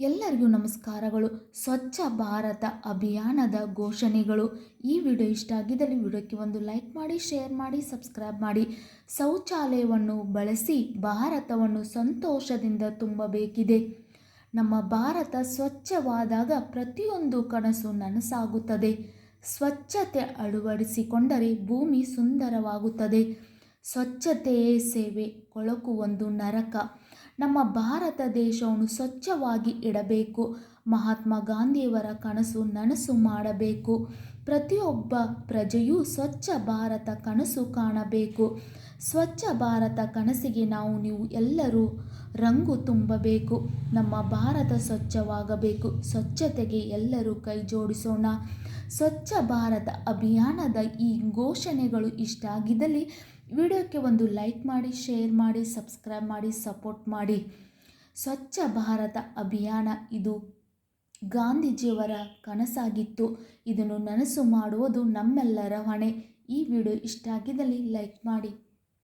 ಎಲ್ಲರಿಗೂ ನಮಸ್ಕಾರಗಳು. ಸ್ವಚ್ಛ ಭಾರತ ಅಭಿಯಾನದ ಘೋಷಣೆಗಳು. ಈ ವಿಡಿಯೋ ಇಷ್ಟ ಆಗಿದ್ದಲ್ಲಿ ವಿಡಿಯೋಕ್ಕೆ ಒಂದು ಲೈಕ್ ಮಾಡಿ, ಶೇರ್ ಮಾಡಿ, ಸಬ್ಸ್ಕ್ರೈಬ್ ಮಾಡಿ. ಶೌಚಾಲಯವನ್ನು ಬಳಸಿ ಭಾರತವನ್ನು ಸಂತೋಷದಿಂದ ತುಂಬಬೇಕಿದೆ. ನಮ್ಮ ಭಾರತ ಸ್ವಚ್ಛವಾದಾಗ ಪ್ರತಿಯೊಂದು ಕನಸು ನನಸಾಗುತ್ತದೆ. ಸ್ವಚ್ಛತೆ ಅಳವಡಿಸಿಕೊಂಡರೆ ಭೂಮಿ ಸುಂದರವಾಗುತ್ತದೆ. ಸ್ವಚ್ಛತೆಯೇ ಸೇವೆ, ಕೊಳಕು ಒಂದು ನರಕ. ನಮ್ಮ ಭಾರತ ದೇಶವನ್ನು ಸ್ವಚ್ಛವಾಗಿ ಇಡಬೇಕು. ಮಹಾತ್ಮ ಗಾಂಧಿಯವರ ಕನಸು ನನಸು ಮಾಡಬೇಕು. ಪ್ರತಿಯೊಬ್ಬ ಪ್ರಜೆಯೂ ಸ್ವಚ್ಛ ಭಾರತ ಕನಸು ಕಾಣಬೇಕು. ಸ್ವಚ್ಛ ಭಾರತ ಕನಸಿಗೆ ನಾವು ನೀವು ಎಲ್ಲರೂ ರಂಗು ತುಂಬಬೇಕು. ನಮ್ಮ ಭಾರತ ಸ್ವಚ್ಛವಾಗಬೇಕು. ಸ್ವಚ್ಛತೆಗೆ ಎಲ್ಲರೂ ಕೈ ಜೋಡಿಸೋಣ. ಸ್ವಚ್ಛ ಭಾರತ ಅಭಿಯಾನದ ಈ ಘೋಷಣೆಗಳು ಇಷ್ಟ ಆಗಿದ್ದಲ್ಲಿ ವಿಡಿಯೋಕ್ಕೆ ಒಂದು ಲೈಕ್ ಮಾಡಿ, ಶೇರ್ ಮಾಡಿ, ಸಬ್ಸ್ಕ್ರೈಬ್ ಮಾಡಿ, ಸಪೋರ್ಟ್ ಮಾಡಿ. ಸ್ವಚ್ಛ ಭಾರತ ಅಭಿಯಾನ ಇದು ಗಾಂಧೀಜಿಯವರ ಕನಸಾಗಿತ್ತು. ಇದನ್ನು ನನಸು ಮಾಡುವುದು ನಮ್ಮೆಲ್ಲರ ಹೊಣೆ. ಈ ವಿಡಿಯೋ ಇಷ್ಟ ಆಗಿದ್ದಲ್ಲಿ ಲೈಕ್ ಮಾಡಿ.